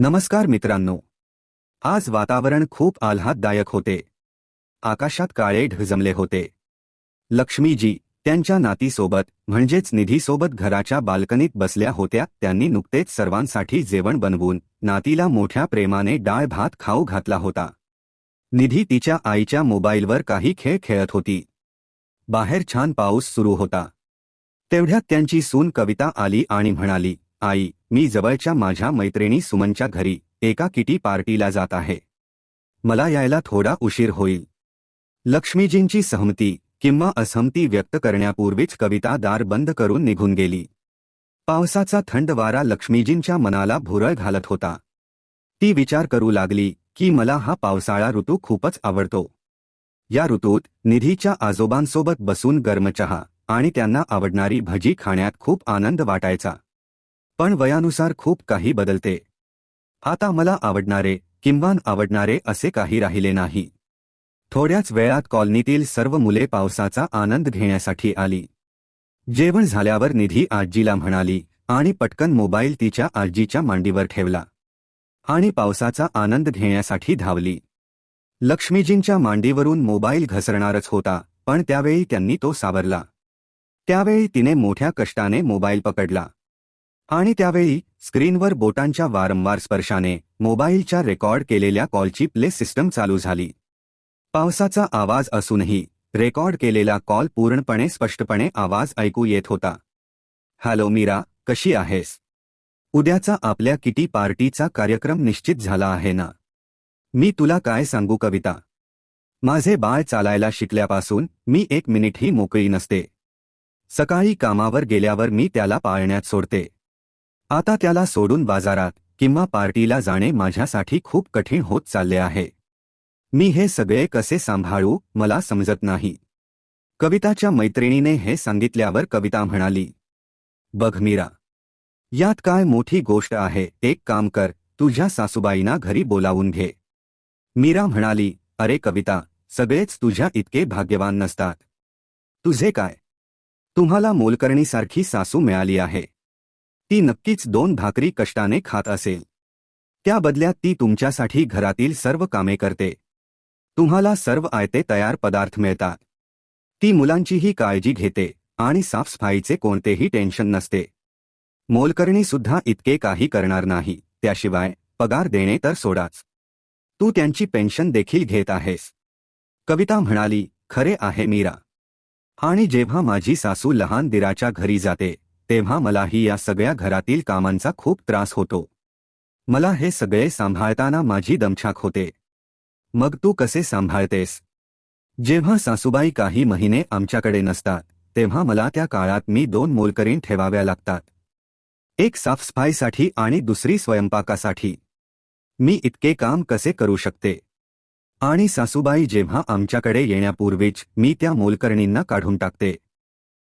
नमस्कार मित्रांनो. आज वातावरण खूप आल्हाददायक होते. आकाशात काळे ढजमले होते. लक्ष्मीजी त्यांच्या नातीसोबत म्हणजेच निधीसोबत घराच्या बाल्कनीत बसल्या होत्या त्यांनी नुकतेच सर्वांसाठी जेवण बनवून नातीला मोठ्या प्रेमाने डाळ भात खाऊ घातला होता. निधी तिच्या आईच्या मोबाईलवर काही खेळ खेळत होती. बाहेर छान पाऊस सुरू होता. तेवढ्यात त्यांची सून कविता आली आणि म्हणाली आई मी जवळच्या माझ्या मैत्रिणी सुमनच्या घरी एका किटी पार्टीला जात आहे. मला यायला थोडा उशीर होईल. लक्ष्मीजींची सहमती किंवा असहमती व्यक्त करण्यापूर्वीच कविता दार बंद करून निघून गेली. पावसाचा थंड वारा लक्ष्मीजींच्या मनाला भुरळ घालत होता. ती विचार करू लागली की मला हा पावसाळा ऋतू खूपच आवडतो. या ऋतूत निधीच्या आजोबांसोबत बसून गर्म चहा आणि त्यांना आवडणारी भजी खाण्यात खूप आनंद वाटायचा. पण वयानुसार खूप काही बदलते. आता मला आवडणारे किंवान आवडणारे असे काही राहिले नाही. थोड्याच वेळात कॉलनीतील सर्व मुले पावसाचा आनंद घेण्यासाठी आली. जेवण झाल्यावर निधी आजीला म्हणाली आणि पटकन मोबाईल तिच्या आजीच्या मांडीवर ठेवला. आणि पावसाचा आनंद घेण्यासाठी धावली. लक्ष्मीजींच्या मांडीवरून मोबाईल घसरणारच होता पण त्यावेळी त्यांनी तो सावरला. त्यावेळी तिने मोठ्या कष्टाने मोबाईल पकडला. आणि त्यावेळी स्क्रीनवर बोटांच्या वारंवार स्पर्शाने मोबाईलच्या रेकॉर्ड केलेल्या कॉलची प्ले सिस्टम चालू झाली. पावसाचा आवाज असूनही रेकॉर्ड केलेला कॉल पूर्णपणे स्पष्टपणे आवाज ऐकू येत होता. हॅलो मीरा कशी आहेस? उद्याचा आपल्या किटी पार्टीचा कार्यक्रम निश्चित झाला आहे ना? मी तुला काय सांगू कविता? माझे बाळ चालायला शिकल्यापासून मी एक मिनिटही मोकळी नसते. सकाळी कामावर गेल्यावर मी त्याला पाळण्यात सोडते. आता त्याला सोडून बाजारात किंवा पार्टीला जाणे माझ्यासाठी खूप कठीण होत चालले आहे. मी हे सगळे कसे सांभाळू मला समजत नाही. कविताच्या मैत्रिणीने हे सांगितल्यावर कविता म्हणाली बघ मीरा यात काय मोठी गोष्ट आहे एक काम कर तुझ्या सासूबाईंना घरी बोलावून घे. मीरा म्हणाली अरे कविता सगळेच तुझ्या इतके भाग्यवान नसतात. तुझे काय? तुम्हाला मोलकर्णीसारखी सासू मिळाली आहे. ती नक्कीच दोन भाकरी कष्टाने खात असेल. त्या बदल्यात ती तुमच्यासाठी घरातील सर्व कामे करते. तुम्हाला सर्व आयते तयार पदार्थ मिळतात. ती मुलांचीही काळजी घेते आणि साफसफाईचे कोणतेही टेन्शन नसते. मोलकर्णी सुद्धा इतके काही करणार नाही त्याशिवाय पगार देणे तर सोडाच. तू त्यांची पेन्शन देखील घेत आहेस. कविता म्हणाली खरे आहे मीरा. आणि जेव्हा माझी सासू लहान दिराच्या घरी जाते तेव्हा मलाही या सगळ्या घरातील कामांचा खूप त्रास होतो. मला हे सगळे सांभाळताना माझी दमछाक होते. मग तू कसे सांभाळतेस? जेव्हा सासूबाई काही महिने आमच्याकडे नसतात तेव्हा मला त्या काळात मी दोन मोलकरीण ठेवाव्या लागतात. एक साफसफाईसाठी आणि दुसरी स्वयंपाकासाठी. मी इतके काम कसे करू शकते? आणि सासूबाई जेव्हा आमच्याकडे येण्यापूर्वीच मी त्या मोलकरणींना काढून टाकते.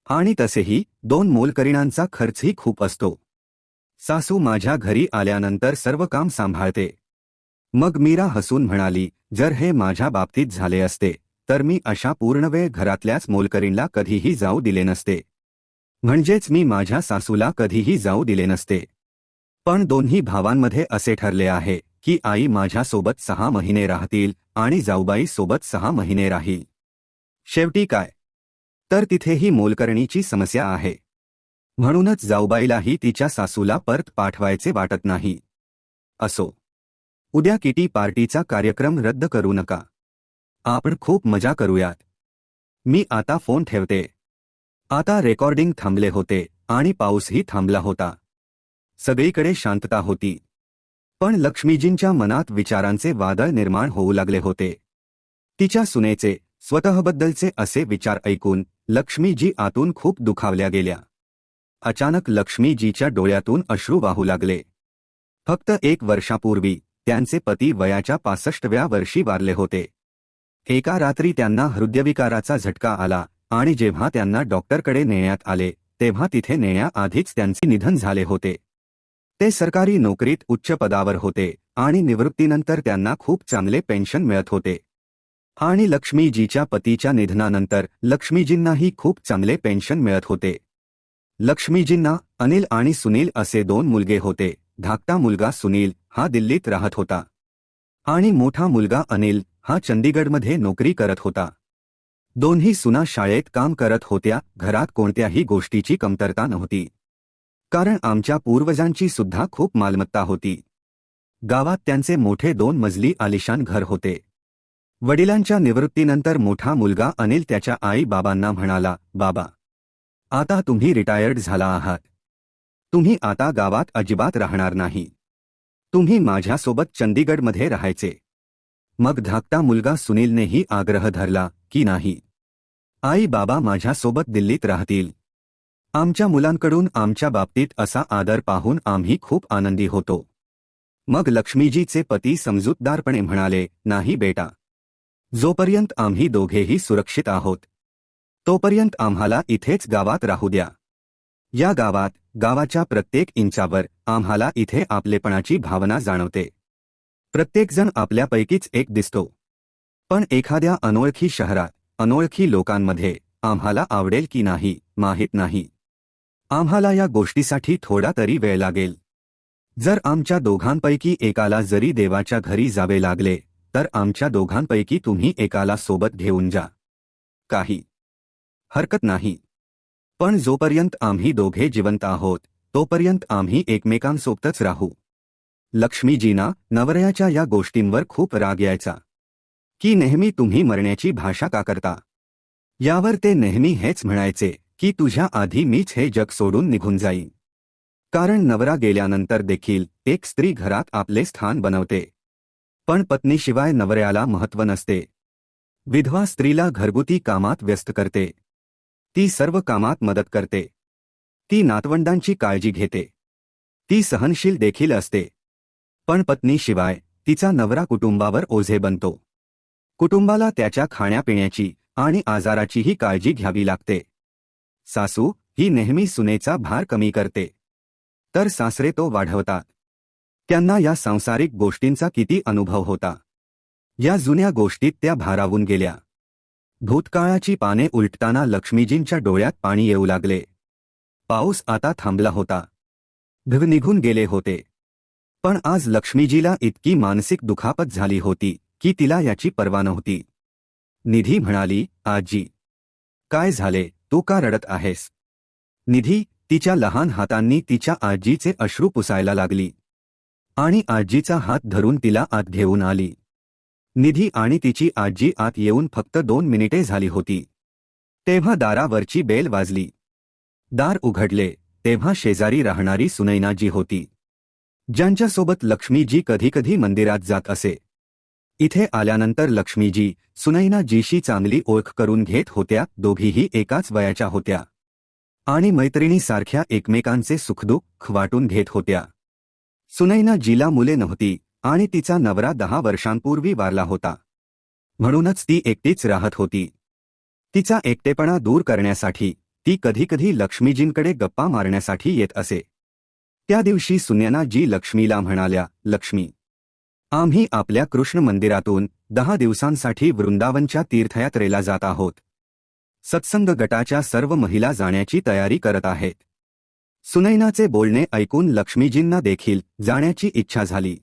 आणि तसेही दोन मोलकरिणांचा खर्चही खूप असतो. सासू माझ्या घरी आल्यानंतर सर्व काम सांभाळते. मग मीरा हसून म्हणाली जर हे माझ्या बाबतीत झाले असते तर मी अशा पूर्णवेळ घरातल्याच मोलकरीणला कधीही जाऊ दिले नसते. म्हणजेच मी माझ्या सासूला कधीही जाऊ दिले नसते. पण दोन्ही भावांमध्ये असे ठरले आहे की आई माझ्यासोबत सहा महिने राहतील आणि जाऊबाई सोबत सहा महिने राहील. शेवटी काय? तर तिथेही मोलकरणीची समस्या आहे. म्हणूनच जाऊबाईलाही तिच्या सासूला परत पाठवायचे वाटत नाही. असो. उद्या किटी पार्टीचा कार्यक्रम रद्द करू नका. आपण खूप मजा करूयात. मी आता फोन ठेवते. आता रेकॉर्डिंग थांबले होते आणि पाऊसही थांबला होता. सगळीकडे शांतता होती. पण लक्ष्मीजींच्या मनात विचारांचे वादळ निर्माण होऊ लागले होते. तिच्या सुनेचे स्वतःबद्दलचे असे विचार ऐकून लक्ष्मीजी आतून खूप दुखावल्या गेल्या. अचानक लक्ष्मीजीच्या डोळ्यातून अश्रू वाहू लागले. फक्त एक वर्षापूर्वी त्यांचे पती वयाच्या पासष्टव्या वर्षी वारले होते. एका रात्री त्यांना हृदयविकाराचा झटका आला आणि जेव्हा त्यांना डॉक्टरकडे नेण्यात आले तेव्हा तिथे नेण्याआधीच त्यांचे निधन झाले होते. ते सरकारी नोकरीत उच्च पदावर होते आणि निवृत्तीनंतर त्यांना खूप चांगले पेन्शन मिळत होते. आणि लक्ष्मीजीच्या पतीच्या निधनानंतर लक्ष्मीजींनाही खूप चांगले पेन्शन मिळत होते. लक्ष्मीजींना अनिल आणि सुनील असे दोन मुलगे होते. धाकटा मुलगा सुनील हा दिल्लीत राहत होता. आणि मोठा मुलगा अनिल हा चंदीगडमध्ये नोकरी करत होता. दोन्ही सुना शाळेत काम करत होत्या घरात कोणत्याही गोष्टीची कमतरता नव्हती. कारण आमच्या पूर्वजांची सुद्धा खूप मालमत्ता होती. गावात त्यांचे मोठे दोन मजली आलिशान घर होते. वडिलांच्या निवृत्तीनंतर मोठा मुलगा अनिल त्याच्या आई बाबांना म्हणाला बाबा आता तुम्ही रिटायर्ड झाला आहात. तुम्ही आता गावात अजिबात राहणार नाही. तुम्ही माझ्यासोबत चंदीगडमध्ये राहायचे. मग धाकटा मुलगा सुनीलनेही आग्रह धरला की नाही. आई बाबा माझ्यासोबत दिल्लीत राहतील. आमच्या मुलांकडून आमच्या बाबतीत असा आदर पाहून आम्ही खूप आनंदी होतो. मग लक्ष्मीजीचे पती समजूतदारपणे म्हणाले नाही बेटा. जोपर्यंत आम्ही दोघेही सुरक्षित आहोत तोपर्यंत आम्हाला इथेच गावात राहू द्या. या गावात गावाच्या प्रत्येक इंचावर आम्हाला इथे आपलेपणाची भावना जाणवते. प्रत्येकजण आपल्यापैकीच एक दिसतो. पण एखाद्या अनोळखी शहरात अनोळखी लोकांमध्ये आम्हाला आवडेल की नाही माहीत नाही. आम्हाला या गोष्टीसाठी थोडा तरी वेळ लागेल. जर आमच्या दोघांपैकी एकाला जरी देवाच्या घरी जावे लागले तर आमच्या दोघांपैकी तुम्ही एकाला सोबत घेऊन जा. काही हरकत नाही. पण जोपर्यंत आम्ही दोघे जिवंत आहोत तोपर्यंत आम्ही एकमेकांसोबतच राहू. लक्ष्मीजीना नवरयाच्या या गोष्टींवर खूप राग यायचा. की नेहमी तुम्ही मरण्याची भाषा का करता? यावर ते नेहमी हेच म्हणायचे की तुझ्या आधी मीच हे जग सोडून निघून जाईन. कारण नवरा गेल्यानंतर देखील एक स्त्री घरात आपले स्थान बनवते. पण पत्नीशिवाय नवऱ्याला महत्त्व नसते. विधवा स्त्रीला घरगुती कामात व्यस्त करते. ती सर्व कामात मदत करते. ती नातवंडांची काळजी घेते. ती सहनशील देखील असते. पण पत्नीशिवाय तिचा नवरा कुटुंबावर ओझे बनतो. कुटुंबाला त्याच्या खाण्यापिण्याची आणि आजाराचीही काळजी घ्यावी लागते. सासू ही नेहमी सुनेचा भार कमी करते. तर सासरे तो वाढवतात. त्यांना या सांसारिक गोष्टींचा किती अनुभव होता. या जुन्या गोष्टीत त्या भारावून गेल्या. भूतकाळाची पाने उलटताना लक्ष्मीजींच्या डोळ्यात पाणी येऊ लागले. पाऊस आता थांबला होता. ढग निघून गेले होते. पण आज लक्ष्मीजीला इतकी मानसिक दुखापत झाली होती की तिला याची पर्वा नव्हती. निधी म्हणाली आजी काय झाले? तू का रडत आहेस? निधी तिच्या लहान हातांनी तिच्या आजीचे अश्रू पुसायला लागली. आणि आजीचा हात धरून तिला आत घेऊन आली. निधी आणि तिची आजी आत येऊन फक्त दोन मिनिटे झाली होती. तेव्हा दारावरची बेल वाजली. दार उघडले तेव्हा शेजारी राहणारी सुनैनाजी होती. ज्यांच्यासोबत लक्ष्मीजी कधीकधी मंदिरात जात असे. इथे आल्यानंतर लक्ष्मीजी सुनैनाजीशी चांगली ओळख करून घेत होत्या दोघीही एकाच वयाच्या होत्या. आणि मैत्रिणीसारख्या एकमेकांचे सुखदुःख वाटून घेत होत्या. सुनैना जिला मुले नव्हती आणि तिचा नवरा दहा वर्षांपूर्वी वारला होता. म्हणूनच ती एकटीच राहत होती. तिचा एकटेपणा दूर करण्यासाठी ती कधीकधी लक्ष्मीजींकडे गप्पा मारण्यासाठी येत असे. त्या दिवशी सुनैना जी लक्ष्मीला म्हणाल्या लक्ष्मी आम्ही आपल्या कृष्ण मंदिरातून दहा दिवसांसाठी वृंदावनच्या तीर्थयात्रेला जात आहोत. सत्संग गटाच्या सर्व महिला जाण्याची तयारी करत आहेत. सुनैनाचे बोलणे ऐकून लक्ष्मीजींना देखील जाण्याची इच्छा झाली.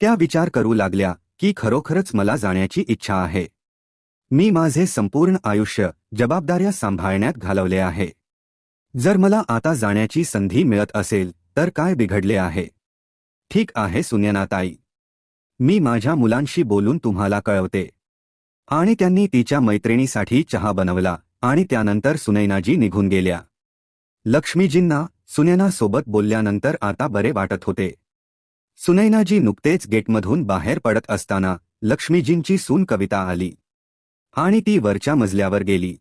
त्या विचार करू लागल्या की खरोखरच मला जाण्याची इच्छा आहे. मी माझे संपूर्ण आयुष्य जबाबदाऱ्या सांभाळण्यात घालवले आहे. जर मला आता जाण्याची संधी मिळत असेल तर काय बिघडले आहे? ठीक आहे सुन्यनाताई मी माझ्या मुलांशी बोलून तुम्हाला कळवते. आणि त्यांनी तिच्या मैत्रिणीसाठी चहा बनवला आणि त्यानंतर सुनैनाजी निघून गेल्या. लक्ष्मीजींना सुनैनासोबत बोलल्यानंतर आता बरे वाटत होते. सुनैनाजी नुकतेच गेटमधून बाहेर पडत असताना लक्ष्मीजींची सून कविता आली. आणि ती वरच्या मजल्यावर गेली.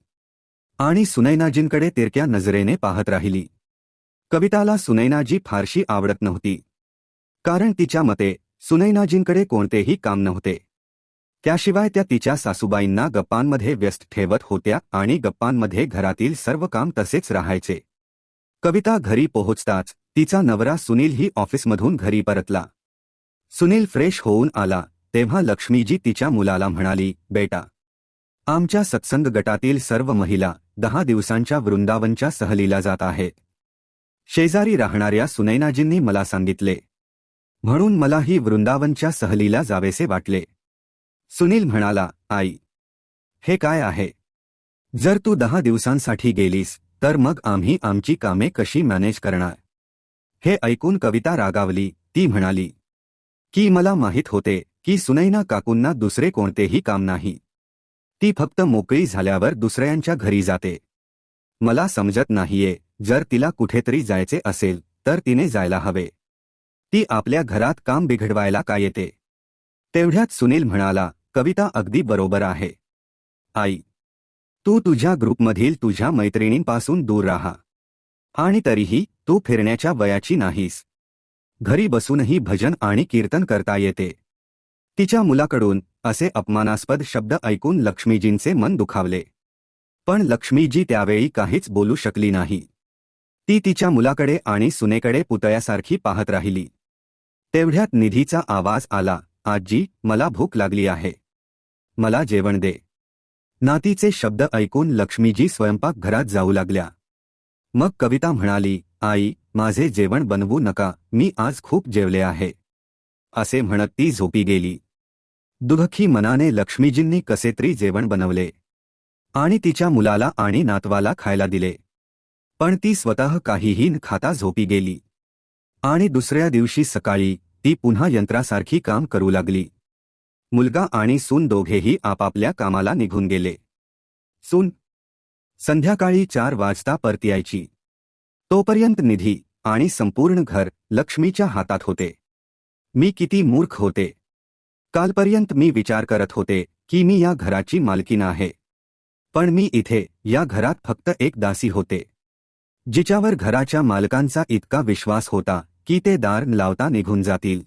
आणि सुनैनाजींकडे तिरक्या नजरेने पाहत राहिली. कविताला सुनैनाजी फारशी आवडत नव्हती. कारण तिच्या मते सुनैनाजींकडे कोणतेही काम नव्हते. त्याशिवाय त्या तिच्या सासूबाईंना गप्पांमध्ये व्यस्त ठेवत होत्या आणि गप्पांमध्ये घरातील सर्व काम तसेच राहायचे. कविता घरी पोहोचताच तिचा नवरा सुनीलही ऑफिसमधून घरी परतला. सुनील फ्रेश होऊन आला तेव्हा लक्ष्मीजी तिच्या मुलाला म्हणाली बेटा आमच्या सत्संग गटातील सर्व महिला दहा दिवसांच्या वृंदावनच्या सहलीला जात आहेत. शेजारी राहणाऱ्या सुनैनाजींनी मला सांगितले. म्हणून मलाही वृंदावनच्या सहलीला जावेसे वाटले. सुनील म्हणाला आई हे काय आहे? जर तू दहा दिवसांसाठी गेलीस तर मग आम्ही आमची कामे कशी मॅनेज करणार? हे ऐकून कविता रागावली. ती म्हणाली की मला माहीत होते की सुनैना काकूंना दुसरे कोणतेही काम नाही. ती फक्त मोकळी झाल्यावर दुसऱ्यांच्या घरी जाते. मला समजत नाहीये जर तिला कुठेतरी जायचे असेल तर तिने जायला हवे. ती आपल्या घरात काम बिघडवायला का येते? तेवढ्यात सुनील म्हणाला कविता अगदी बरोबर आहे. आई तू तुझ्या ग्रुपमधील तुझ्या मैत्रिणींपासून दूर राहा. आणि तरीही तू फिरण्याच्या वयाची नाहीस. घरी बसूनही भजन आणि कीर्तन करता येते. तिच्या मुलाकडून असे अपमानास्पद शब्द ऐकून लक्ष्मीजींचे मन दुखावले. पण लक्ष्मीजी त्यावेळी काहीच बोलू शकली नाही. ती तिच्या मुलाकडे आणि सुनेकडे पुतळ्यासारखी पाहत राहिली. तेवढ्यात निधीचा आवाज आला आजी मला भूक लागली आहे. मला जेवण दे. नातीचे शब्द ऐकून लक्ष्मीजी स्वयंपाकघरात जाऊ लागल्या. मग कविता म्हणाली आई माझे जेवण बनवू नका मी आज खूप जेवले आहे. असे म्हणत ती झोपी गेली. दुःखी मनाने लक्ष्मीजींनी कसे तरी जेवण बनवले. आणि तिच्या मुलाला आणि नातवाला खायला दिले. पण ती स्वतः काहीही न खाता झोपी गेली. आणि दुसऱ्या दिवशी सकाळी ती पुन्हा यंत्रासारखी काम करू लागली. मुलगा आणि सून दोघेही आपापल्या कामाला निघून गेले. सून संध्याकाळी चार वाजता परत यायची. तोपर्यंत निधी आणि संपूर्ण घर लक्ष्मीच्या हातात होते. मी किती मूर्ख होते. कालपर्यंत मी विचार करत होते की मी या घराची मालकीन आहे. पण मी इथे या घरात फक्त एक दासी होते. जिच्यावर घराच्या मालकांचा इतका विश्वास होता की ते दार लावता निघून जातील.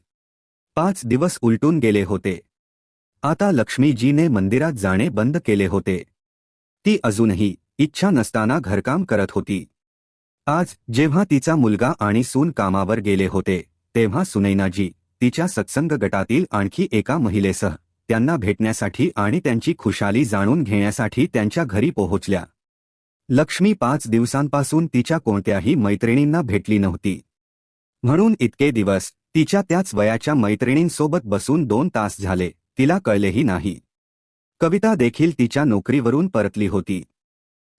पाच दिवस उलटून गेले होते. आता लक्ष्मीजीने मंदिरात जाणे बंद केले होते. ती अजूनही इच्छा नसताना घरकाम करत होती. आज जेव्हा तिचा मुलगा आणि सून कामावर गेले होते तेव्हा सुनैनाजी तिच्या सत्संग गटातील आणखी एका महिलेसह त्यांना भेटण्यासाठी आणि त्यांची खुशाली जाणून घेण्यासाठी त्यांच्या घरी पोहोचल्या. लक्ष्मी पाच दिवसांपासून तिच्या कोणत्याही मैत्रिणींना भेटली नव्हती. म्हणून इतके दिवस तिच्या त्याच वयाच्या मैत्रिणींसोबत बसून दोन तास झाले. तिला कळलेही नाही. कविता देखील तिच्या नोकरीवरून परतली होती.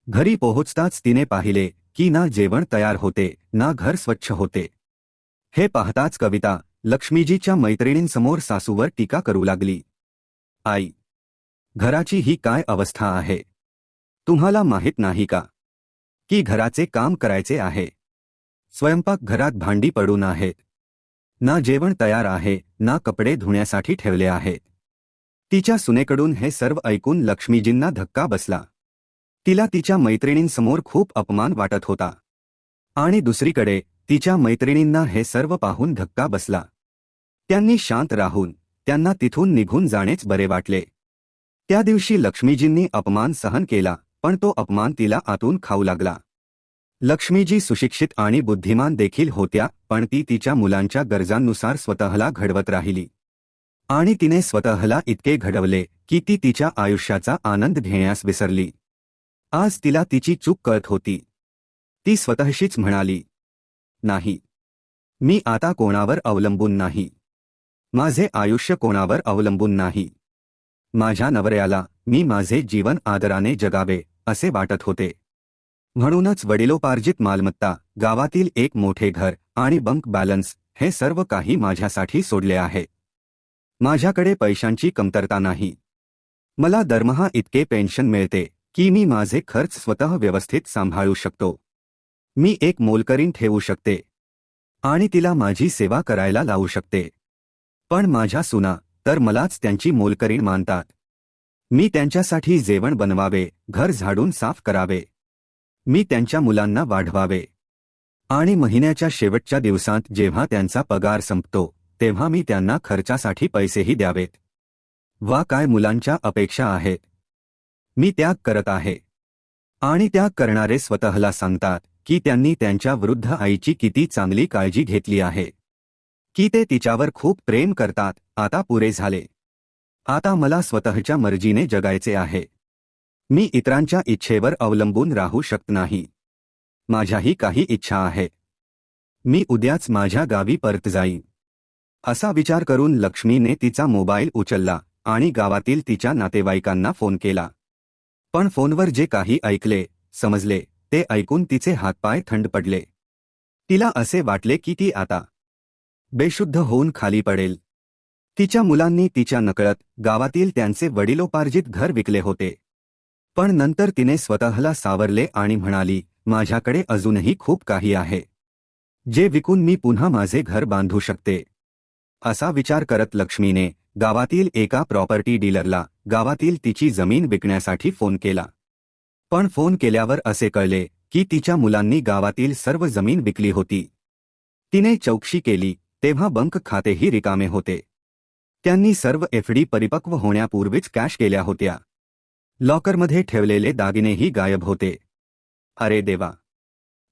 घरी पोहोचताच तिने पाहिले की ना जेवण तयार होते ना घर स्वच्छ होते. हे पाहताच कविता लक्ष्मीजीच्या मैत्रिणींसमोर सासूवर टीका करू लागली. आई घराची ही काय अवस्था आहे? तुम्हाला माहीत नाही का? की घराचे काम करायचे आहे. स्वयंपाक घरात भांडी पडून आहेत ना जेवण तयार आहे ना कपडे धुण्यासाठी ठेवले आहेत तिच्या सुनेकडून हे सर्व ऐकून लक्ष्मीजींना धक्का बसला. तिला तिच्या मैत्रिणींसमोर खूप अपमान वाटत होता. आणि दुसरीकडे तिच्या मैत्रिणींना हे सर्व पाहून धक्का बसला. त्यांनी शांत राहून त्यांना तिथून निघून जाणेच बरे वाटले. त्या दिवशी लक्ष्मीजींनी अपमान सहन केला पण तो अपमान तिला आतून खाऊ लागला. लक्ष्मीजी सुशिक्षित आणि बुद्धिमान देखील होत्या पण ती तिच्या मुलांच्या गरजांनुसार स्वतःला घडवत राहिली. आणि तिने स्वतःला इतके घडवले की ती तिच्या आयुष्याचा आनंद घेण्यास विसरली. आज तिला तिची चूक कळत होती. ती स्वतःशीच म्हणाली नाही. मी आता कोणावर अवलंबून नाही. माझे आयुष्य कोणावर अवलंबून नाही. माझ्या नवऱ्याला मी माझे जीवन आदराने जगावे असे वाटत होते. म्हणूनच वडिलोपार्जित मालमत्ता गावातील एक मोठे घर आणि बंक बॅलन्स हे सर्व काही माझ्यासाठी सोडले आहे. माझ्याकडे पैशांची कमतरता नाही. मला दरमहा इतके पेन्शन मिळते की मी माझे खर्च स्वतः व्यवस्थित सांभाळू शकतो. मी एक मोलकरीण ठेवू शकते. आणि तिला माझी सेवा करायला लावू शकते. पण माझ्या सुना तर मलाच त्यांची मोलकरीण मानतात. मी त्यांच्यासाठी जेवण बनवावे घर झाडून साफ करावे. मी त्यांच्या मुलांना वाढवावे. आणि महिन्याच्या शेवटच्या दिवसांत जेव्हा त्यांचा पगार संपतो तेव्हा मी त्यांना खर्चासाठी पैसेही द्यावेत. वा काय मुलांच्या अपेक्षा आहेत. मी त्याग करत आहे. आणि त्याग करणारे स्वतःला सांगतात की त्यांनी त्यांच्या वृद्ध आईची किती चांगली काळजी घेतली आहे. की ते तिच्यावर खूप प्रेम करतात. आता पुरे झाले. आता मला स्वतःच्या मर्जीने जगायचे आहे. मी इतरांच्या इच्छेवर अवलंबून राहू शकत नाही. माझ्याही काही इच्छा आहे मी उद्याच माझ्या गावी परत जाईन. असा विचार करून लक्ष्मीने तिचा मोबाईल उचलला आणि गावातील तिच्या नातेवाईकांना फोन केला. पण फोनवर जे काही ऐकले समजले ते ऐकून तिचे हातपाय थंड पडले. तिला असे वाटले की ती आता बेशुद्ध होऊन खाली पडेल. तिच्या मुलांनी तिच्या नकळत गावातील त्यांचे वडिलोपार्जित घर विकले होते. पण नंतर तिने स्वतःला सावरले आणि म्हणाली माझ्याकडे अजूनही खूप काही आहे. जे विकून मी पुन्हा माझे घर बांधू शकते. असा विचार करत लक्ष्मीने गावातील एका प्रॉपर्टी डीलरला गावातील तिची जमीन विकण्यासाठी फोन केला. पण फोन केल्यावर असे कळले की तिच्या मुलांनी गावातील सर्व जमीन विकली होती. तिने चौकशी केली तेव्हा बंक खातेही रिकामे होते. त्यांनी सर्व एफडी परिपक्व होण्यापूर्वीच कॅश केल्या होत्या. लॉकरमध्ये ठेवलेले दागिनेही गायब होते. अरे देवा!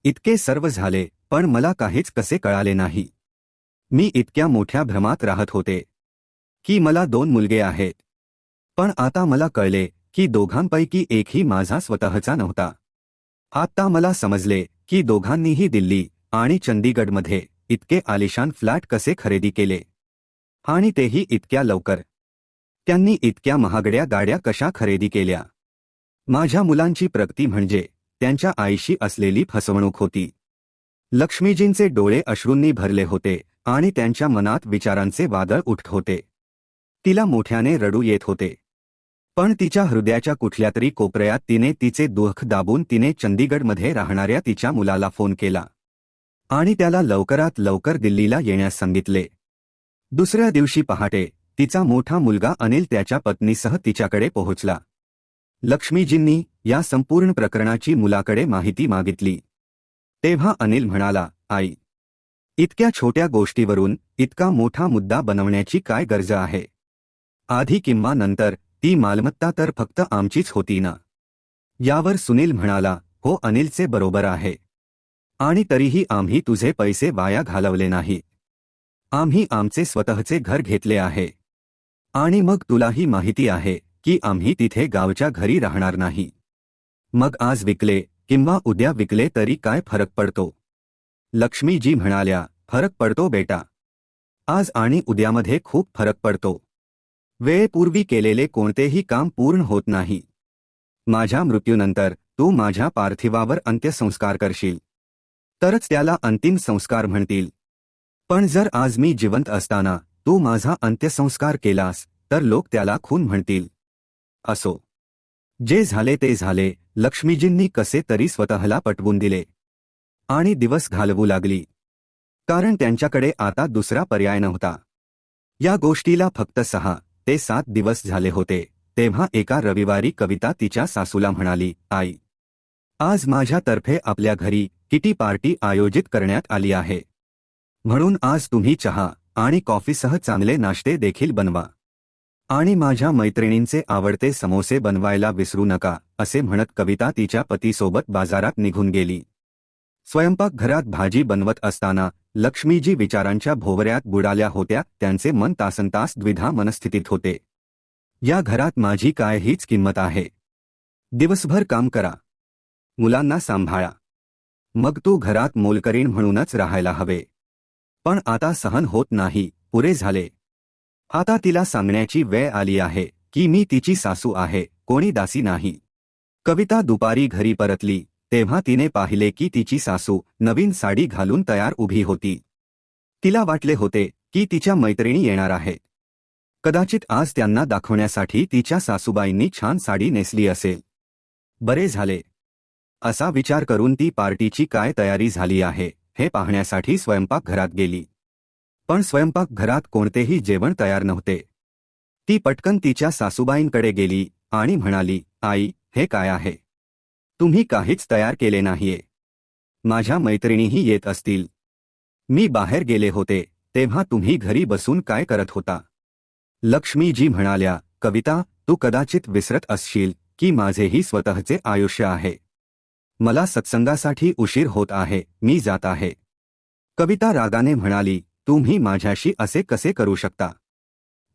इतके सर्व झाले पण मला काहीच कसे कळाले नाही. मी इतक्या मोठ्या भ्रमात राहत होते की मला दोन मुलगे आहेत. पण आता मला कळले की दोघांपैकी एकही माझा स्वतःचा नव्हता. आता मला समजले की दोघांनीही दिल्ली आणि चंदीगडमध्ये इतके आलिशान फ्लॅट कसे खरेदी केले. आणि तेही इतक्या लवकर. त्यांनी इतक्या महागड्या गाड्या कशा खरेदी केल्या. माझ्या मुलांची प्रगती म्हणजे त्यांच्या आईशी असलेली फसवणूक होती. लक्ष्मीजींचे डोळे अश्रूंनी भरले होते. आणि त्यांच्या मनात विचारांचे वादळ उठत होते. तिला मोठ्याने रडू येत होते. पण तिच्या हृदयाच्या कुठल्या तरी कोपऱ्यात तिने तिचे दुःख दाबून तिने चंदीगडमध्ये राहणाऱ्या तिच्या मुलाला फोन केला. आणि त्याला लवकरात लवकर दिल्लीला येण्यास सांगितले. दुसऱ्या दिवशी पहाटे तिचा मोठा मुलगा अनिल त्याच्या पत्नीसह तिच्याकडे पोहोचला. लक्ष्मीजींनी या संपूर्ण प्रकरणाची मुलाकडे माहिती मागितली. तेव्हा अनिल म्हणाला आई इतक्या छोट्या गोष्टीवरून इतका मोठा मुद्दा बनवण्याची काय गरज आहे? आधी किंवा नंतर ती मालमत्ता तर फक्त आमचीच होती ना? यावर सुनील म्हणाला हो अनिलचे बरोबर आहे. आणि तरीही आम्ही तुझे पैसे वाया घालवले नाही. आम्ही आमचे स्वतःचे घर घेतले आहे. आणि मग तुलाही माहिती आहे की आम्ही तिथे गावच्या घरी राहणार नाही. मग आज विकले किंवा उद्या विकले तरी काय फरक पडतो? लक्ष्मीजी म्हणाल्या फरक पडतो बेटा. आज आणि उद्यामध्ये खूप फरक पडतो. वेळेपूर्वी केलेले कोणतेही काम पूर्ण होत नाही. माझ्या मृत्यूनंतर तू माझ्या पार्थिवावर अंत्यसंस्कार करशील. तरच त्याला अंतिम संस्कार म्हणतील. पण जर आज मी जिवंत असताना तू माझा अंत्यसंस्कार केलास तर लोक त्याला खून म्हणतील. असो. जे झाले ते झाले लक्ष्मीजींनी कसे तरी स्वतःला पटवून दिले. आणि दिवस घालवू लागली. कारण त्यांच्याकडे आता दुसरा पर्याय नव्हता. या गोष्टीला फक्त सहा ते सात दिवस झाले होते तेव्हा एका रविवारी कविता तिच्या सासूला म्हणाली आई आज माझ्यातर्फे आपल्या घरी किटी पार्टी आयोजित करण्यात आली आहे. म्हणून आज तुम्ही चहा आणि कॉफीसह चांगले नाश्ते देखील बनवा. आणि माझ्या मैत्रिणींचे आवडते समोसे बनवायला विसरू नका असे म्हणत कविता तिच्या पतीसोबत बाजारात निघून गेली. स्वयंपाकघरात भाजी बनवत असताना लक्ष्मीजी विचारांच्या भोवऱ्यात बुडाल्या होत्या त्यांचे मन तासनतास द्विधा मनस्थितीत होते. या घरात माझी काय हीच किंमत आहे? दिवसभर काम करा. मुलांना सांभाळा. मग तू घरात मोलकरीण म्हणूनच राहायला हवे. पण आता सहन होत नाही पुरे झाले. आता तिला सांगण्याची वेळ आली आहे की मी तिची सासू आहे कोणी दासी नाही. कविता दुपारी घरी परतली तेव्हा तिने पाहिले की तिची सासू नवीन साडी घालून तयार उभी होती. तिला वाटले होते की तिच्या मैत्रिणी येणार आहे कदाचित आज त्यांना दाखवण्यासाठी तिच्या सासूबाईंनी छान साडी नेसली असेल. बरे झाले. असा विचार करून ती पार्टीची काय तयारी झाली आहे हे पाहण्यासाठी स्वयंपाकघरात गेली. पण स्वयंपाकघरात कोणतेही जेवण तयार नव्हते. ती पटकन तिच्या सासूबाईंकडे गेली आणि म्हणाली आई हे काय आहे? तुम्ही काहीच तयार केले नाहीये. माझ्या मैत्रिणीही येत असतील. मी बाहेर गेले होते, तेव्हा तुम्ही घरी बसून काय करत होता? लक्ष्मीजी म्हणाल्या, कविता, तू कदाचित विसरत असशील, की माझेही स्वतःचे आयुष्य आहे. मला सत्संगासाठी उशीर होत आहे, मी जात आहे कविता रागाने म्हणाली, तुम्ही माझ्याशी असे कसे करू शकता?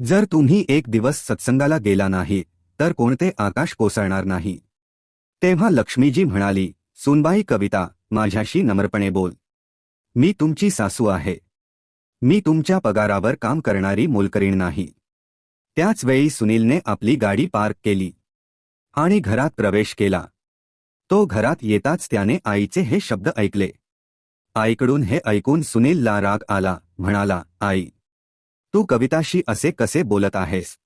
जर तुम्ही एक दिवस सत्संगाला गेला नाही, तर कोणते आकाश कोसळणार नाही? तेव्हा लक्ष्मीजी म्हणाली सुनबाई कविता माझ्याशी नम्रपणे बोल. मी तुमची सासू आहे. मी तुमच्या पगारावर काम करणारी मोलकरीण नाही. त्याचवेळी सुनीलने आपली गाडी पार्क केली आणि घरात प्रवेश केला. तो घरात येताच त्याने आईचे हे शब्द ऐकले. आईकडून हे ऐकून सुनीलला राग आला म्हणाला आई तू कविताशी असे कसे बोलत आहेस?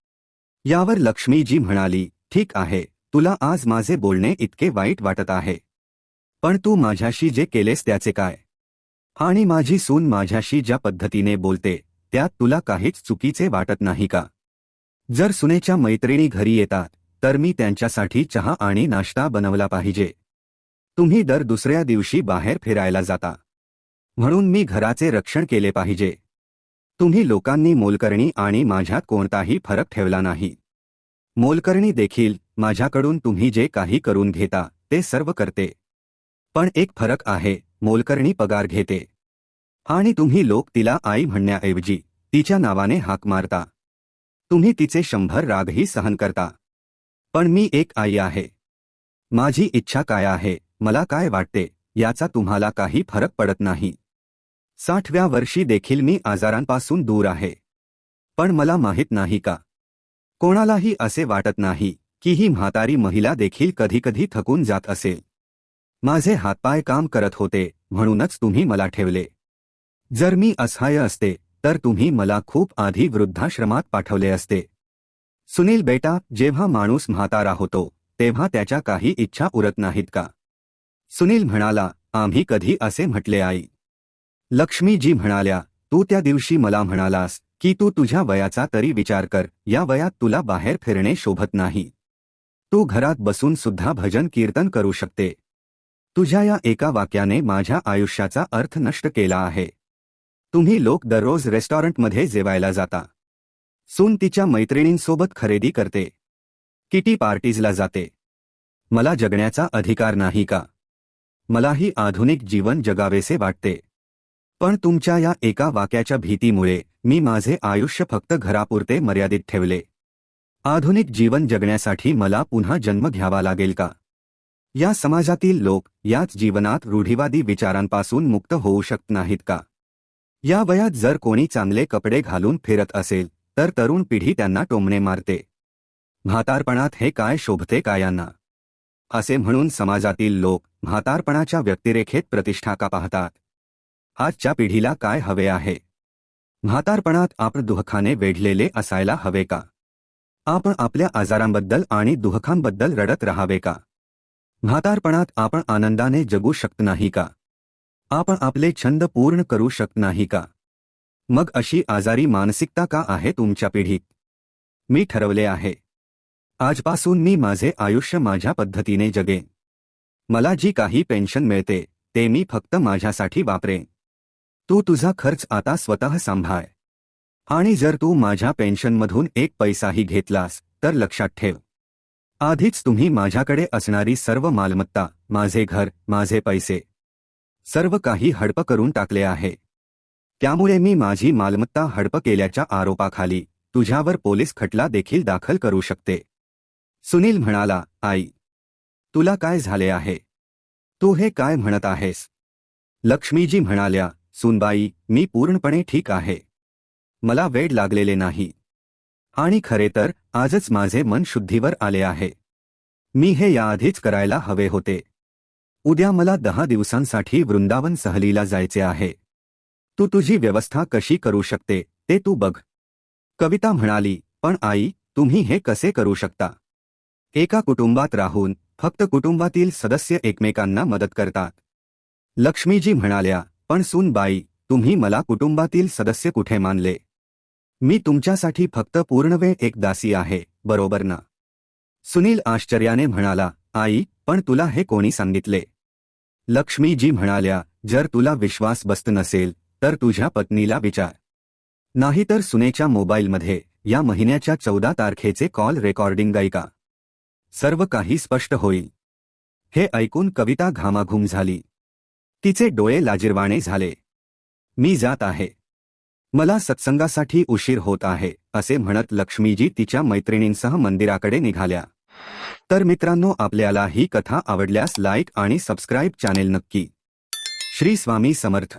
यावर लक्ष्मीजी म्हणाली ठीक आहे. तुला आज माझे बोलणे इतके वाईट वाटत आहे. पण तू माझ्याशी जे केलेस त्याचे काय? आणि माझी सून माझ्याशी ज्या पद्धतीने बोलते त्यात तुला काहीच चुकीचे वाटत नाही का? जर सुनेच्या मैत्रिणी घरी येतात तर मी त्यांच्यासाठी चहा आणि नाश्ता बनवला पाहिजे. तुम्ही दर दुसऱ्या दिवशी बाहेर फिरायला जाता. म्हणून मी घराचे रक्षण केले पाहिजे. तुम्ही लोकांनी मोलकरणी आणि माझ्यात कोणताही फरक ठेवला नाही. मोलकरणी देखील माझ्याकडून तुम्ही जे काही करून घेता ते सर्व करते. पण एक फरक आहे मोलकरणी पगार घेते. आणि तुम्ही लोक तिला आई म्हणण्याऐवजी तिच्या नावाने हाक मारता. तुम्ही तिचे शंभर रागही सहन करता. पण मी एक आई आहे. माझी इच्छा काय आहे मला काय वाटते याचा तुम्हाला काही फरक पडत नाही. साठव्या वर्षी देखील मी आजारांपासून दूर आहे. पण मला माहीत नाही का कोणालाही असे वाटत नाही की ही म्हातारी महिला देखील कधीकधी थकून जात असेल माझे हातपाय काम करत होते म्हणूनच तुम्ही मला ठेवले. जर मी असहाय्य असते तर तुम्ही मला खूप आधी वृद्धाश्रमात पाठवले असते. सुनील बेटा जेव्हा माणूस म्हातारा होतो तेव्हा त्याच्या काही इच्छा उरत नाहीत का? सुनील म्हणाला आम्ही कधी असे म्हटले आई. लक्ष्मीजी म्हणाल्या तू त्या दिवशी मला म्हणालास की तू तुझ्या वयाचा तरी विचार कर या वयात तुला बाहेर फिरणे शोभत नाही. तू घरात बसून सुद्धा भजन कीर्तन करू शकते. तुझ्या या एका वाक्याने माझ्या आयुष्याचा अर्थ नष्ट केला आहे. तुम्ही लोक दररोज रेस्टॉरंटमध्ये जेवायला जाता. सून तिच्या मैत्रिणींसोबत खरेदी करते. किटी पार्टीजला जाते. मला जगण्याचा अधिकार नाही का? मलाही आधुनिक जीवन जगावेसे वाटते. पण तुमच्या या एका वाक्याच्या भीतीमुळे मी माझे आयुष्य फक्त घरापुरते मर्यादित ठेवले. आधुनिक जीवन जगण्यासाठी मला पुन्हा जन्म घ्यावा लागेल का? या समाजातील लोक याच जीवनात रूढिवादी विचारांपासून मुक्त होऊ शकत नाहीत का? या वयात जर कोणी चांगले कपडे घालून फिरत असेल तर तरुण पिढी त्यांना टोमणे मारते. म्हातारपणात हे काय शोभते कायांना? असे म्हणून समाजातील लोक म्हातारपणाच्या व्यक्तिरेखेत प्रतिष्ठा का पाहतात? आजच्या पिढीला काय हवे आहे? म्हातारपणात आपण दुःखाने वेढलेले असायला हवे का? आपण आपल्या आजारांबद्दल आणि दुःखांबद्दल रडत राहावे का? म्हातारपणात आपण आनंदाने जगू शकत नाही का? आपण आपले छंद पूर्ण करू शकत नाही का? मग अशी आजारी मानसिकता का आहे तुमच्या पिढीत? मी ठरवले आहे. आजपासून मी माझे आयुष्य माझ्या पद्धतीने जगेन. मला जी काही पेन्शन मिळते ते मी फक्त माझ्यासाठी वापरेन. तू तुझा खर्च आता स्वतः सांभाळ. आणि जर तू माझ्या पेन्शनमधून एक पैसाही घेतलास तर लक्षात ठेव. आधीच तुम्ही माझ्याकडे असणारी सर्व मालमत्ता माझे घर माझे पैसे सर्व काही हडप करून टाकले आहे. त्यामुळे मी माझी मालमत्ता हडप केल्याच्या आरोपाखाली तुझ्यावर पोलीस खटला देखील दाखल करू शकते. सुनील म्हणाला आई तुला काय झाले आहे? तू हे काय म्हणत आहेस? लक्ष्मीजी म्हणाल्या सुनबाई मी पूर्णपणे ठीक आहे. मला वेड लागलेले नाही. आणि खरे तर आजच माझे मन शुद्धीवर आले आहे. मी हे याआधीच करायला हवे होते. उद्या मला दहा दिवसांसाठी वृंदावन सहलीला जायचे आहे. तू तुझी व्यवस्था कशी करू शकते ते तू बघ. कविता म्हणाली पण आई तुम्ही हे कसे करू शकता? एका कुटुंबात राहून फक्त कुटुंबातील सदस्य एकमेकांना मदत करतात. लक्ष्मीजी म्हणाल्या पण सूनबाई तुम्ही मला कुटुंबातील सदस्य कुठे मानले? मी तुमच्यासाठी फक्त पूर्णवेळ एक दासी आहे बरोबर ना? सुनील आश्चर्याने म्हणाला आई पण तुला हे कोणी सांगितले? लक्ष्मीजी म्हणाल्या जर तुला विश्वास बसत नसेल तर तुझ्या पत्नीला विचार. नाहीतर सुनेच्या मोबाईलमध्ये या महिन्याच्या चौदा तारखेचे कॉल रेकॉर्डिंग ऐका. सर्व काही स्पष्ट होईल. हे ऐकून कविता घामाघूम झाली. तिचे डोळे लाजिरवाणे झाले. मी जात आहे. मला सत्संगासाठी उशीर होत आहे असे म्हणत लक्ष्मीजी तिच्या मैत्रिणींसह मंदिराकडे निघाल्या. तर मित्रांनो आपल्याला ही कथा आवडल्यास लाईक आणि सबस्क्राईब चॅनेल नक्की. श्री स्वामी समर्थ.